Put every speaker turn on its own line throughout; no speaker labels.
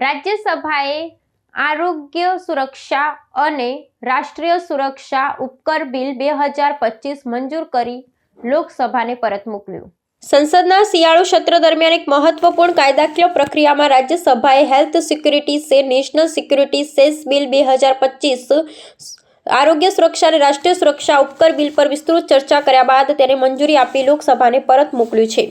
રાજ્યસભાએ આરોગ્ય સુરક્ષા અને રાષ્ટ્રીય સુરક્ષા ઉપકર બિલ બે હજાર પચીસ મંજૂર કરી લોકસભાને પરત મોકલ્યું. સંસદના શિયાળુ સત્ર દરમિયાન એક મહત્વપૂર્ણ કાયદાકીય પ્રક્રિયામાં રાજ્યસભાએ હેલ્થ સિક્યુરિટી સે નેશનલ સિક્યુરિટી સેસ બિલ બે હજાર પચીસ આરોગ્ય સુરક્ષા અને રાષ્ટ્રીય સુરક્ષા ઉપકર બિલ પર વિસ્તૃત ચર્ચા કર્યા બાદ તેને મંજૂરી આપી લોકસભાને પરત મોકલ્યું છે.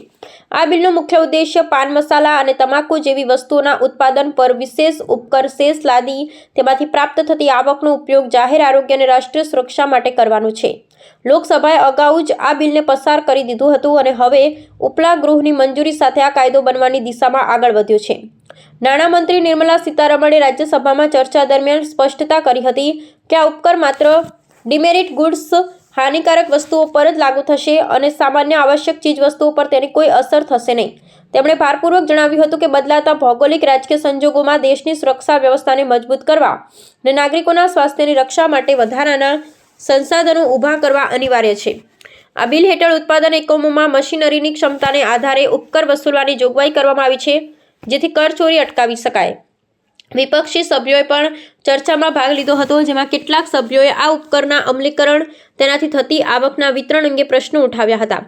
આ બિલનો મુખ્ય ઉદ્દેશ્ય પાન મસાલા અને તમાકુ જેવી વસ્તુઓના ઉત્પાદન પર વિશેષ ઉપકર સેસ લાદી, તેમાંથી પ્રાપ્ત થતી આવકનો ઉપયોગ જાહેર આરોગ્ય અને રાષ્ટ્રીય સુરક્ષા માટે કરવાનું છે. લોકસભાએ અગાઉ જ આ બિલને પસાર કરી દીધું હતું અને હવે ઉપલા ગૃહની મંજૂરી સાથે આ કાયદો બનવાની દિશામાં આગળ વધ્યો છે. નાણામંત્રી નિર્મલા સીતારમણે રાજ્યસભામાં ચર્ચા દરમિયાન સ્પષ્ટતા કરી હતી કે આ ઉપકર માત્ર ડિમેરિટ ગુડ્સ હાનિકારક વસ્તુઓ પર જ લાગુ થશે અને સામાન્ય આવશ્યક ચીજ વસ્તુઓ પર તેની કોઈ અસર થશે નહીં. તેમણે ભારપૂર્વક જણાવ્યું હતું કે બદલાતા ભૌગોલિક રાજકીય સંજોગોમાં દેશની સુરક્ષા વ્યવસ્થાને મજબૂત કરવા અને નાગરિકોના સ્વાસ્થ્યની રક્ષા માટે વધારાના સંસાધનો ઊભા કરવા અનિવાર્ય છે. આ બિલ હેઠળ ઉત્પાદન એકમોમાં મશીનરીની ક્ષમતાને આધારે ઉપકર વસૂલવાની જોગવાઈ કરવામાં આવી છે. જેથી કરચોરી અટકાવી શકાય. વિપક્ષી સભ્યોએ પણ ચર્ચામાં ભાગ લીધો હતો, જેમાં કેટલાક સભ્યોએ આ ઉપકરના અમલીકરણ, તેનાથી થતી આવકના વિતરણ અંગે પ્રશ્નો ઉઠાવ્યા હતા.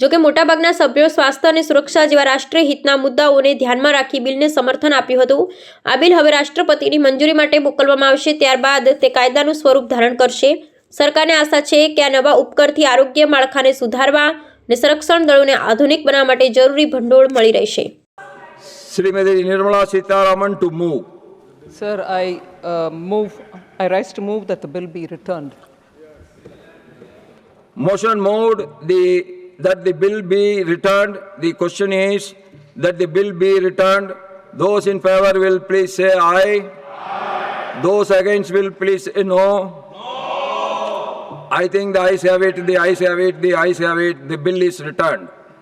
જોકે મોટાભાગના સભ્યો સ્વાસ્થ્ય અને સુરક્ષા જેવા રાષ્ટ્રીય હિતના મુદ્દાઓને ધ્યાનમાં રાખી બિલને સમર્થન આપ્યું હતું. આ બિલ હવે રાષ્ટ્રપતિની મંજૂરી માટે મોકલવામાં આવશે, ત્યારબાદ તે કાયદાનું સ્વરૂપ ધારણ કરશે. સરકારને આશા છે કે આ નવા ઉપકરથી આરોગ્ય માળખાને સુધારવા અને સંરક્ષણ દળોને આધુનિક બનાવવા માટે જરૂરી ભંડોળ મળી રહેશે.
Srimati Nirmala Sitaraman to move.
Sir, I uh, move, I rise to move that the bill be returned.
Motion moved the, that the bill be returned. The question is that the bill be returned. Those in favor will please say aye. aye. Those against will please say no. I think the ayes have it, the ayes have it, the ayes have it. The bill is returned.